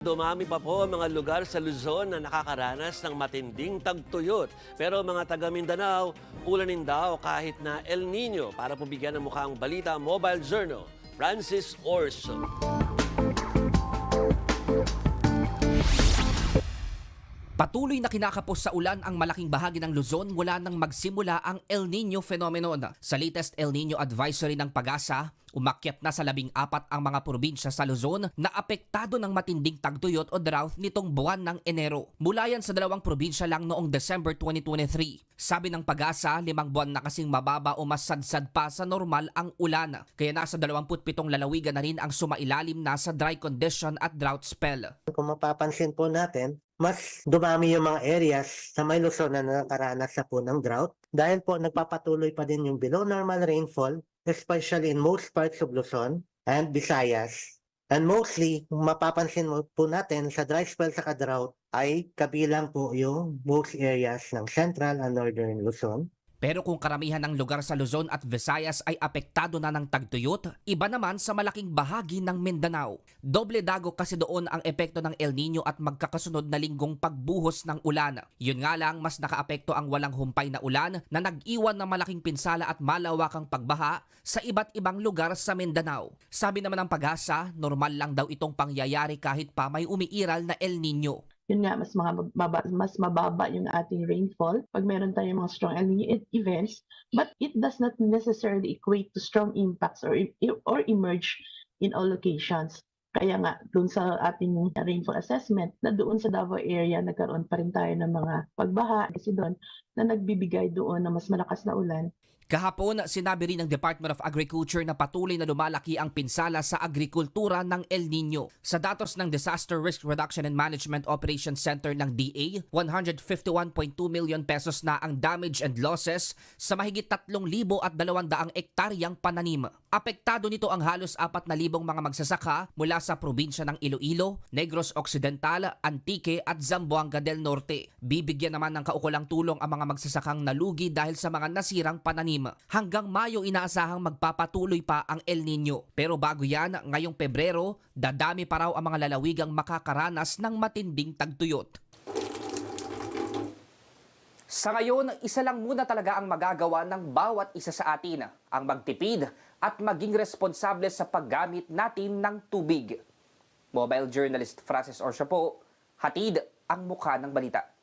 Dumami pa po ang mga lugar sa Luzon na nakakaranas ng matinding tagtuyot. Pero mga taga Mindanao, ulanin daw kahit na El Nino para po bigyan ng mukhang balita Mobile Journal. Francis Orso. Patuloy na kinakapos sa ulan ang malaking bahagi ng Luzon mula nang magsimula ang El Nino phenomenon. Sa latest El Nino advisory ng PAGASA, umakyat na sa labing apat ang mga probinsya sa Luzon na apektado ng matinding tagtuyot o drought nitong buwan ng Enero. Mula yan sa dalawang probinsya lang noong December 2023. Sabi ng PAGASA, limang buwan na kasing mababa o mas sadsad pa sa normal ang ulan. Kaya nasa 27 lalawigan na rin ang sumailalim na sa dry condition at drought spell. Kung mapapansin po natin, mas dumami yung mga areas sa may Luzon na nakaranas sa po ng drought dahil po nagpapatuloy pa din yung below normal rainfall, especially in most parts of Luzon and Visayas. And mostly, mapapansin mo po natin sa dry spell sa drought ay kabilang po yung most areas ng central and northern Luzon. Pero kung karamihan ng lugar sa Luzon at Visayas ay apektado na ng tagtuyot, iba naman sa malaking bahagi ng Mindanao. Doble dago kasi doon ang epekto ng El Nino at magkakasunod na linggong pagbuhos ng ulan. Yun nga lang, mas nakaapekto ang walang humpay na ulan na nag-iwan ng malaking pinsala at malawakang pagbaha sa iba't ibang lugar sa Mindanao. Sabi naman ng pag-asa, normal lang daw itong pangyayari kahit pa may umiiral na El Nino. Yun nga, mas, mga mababa, mas mababa yung ating rainfall pag meron tayong mga strong El Nino e- events. But it does not necessarily equate to strong impacts or, e- or emerge in all locations. Kaya nga, doon sa ating rainfall assessment, na doon sa Davao area, nagkaroon pa rin tayo ng mga pagbaha kasi doon na nagbibigay doon ng mas malakas na ulan Kahapon, sinabi rin ng Department of Agriculture na patuloy na lumalaki ang pinsala sa agrikultura ng El Nino. Sa datos ng Disaster Risk Reduction and Management Operations Center ng DA, 151.2 million pesos na ang damage and losses sa mahigit 3,200 ektaryang pananim. Apektado nito ang halos 4,000 mga magsasaka mula sa probinsya ng Iloilo, Negros Occidental, Antique at Zamboanga del Norte. Bibigyan naman ng kaukulang tulong ang mga magsasakang nalugi dahil sa mga nasirang pananim. Hanggang Mayo inaasahang magpapatuloy pa ang El Nino. Pero bago yan, ngayong Pebrero, dadami pa raw ang mga lalawigang makakaranas ng matinding tagtuyot. Sa ngayon, isa lang muna talaga ang magagawa ng bawat isa sa atin, ang magtipid at maging responsable sa paggamit natin ng tubig. Mobile journalist Francis Orsha po, hatid ang mukha ng balita.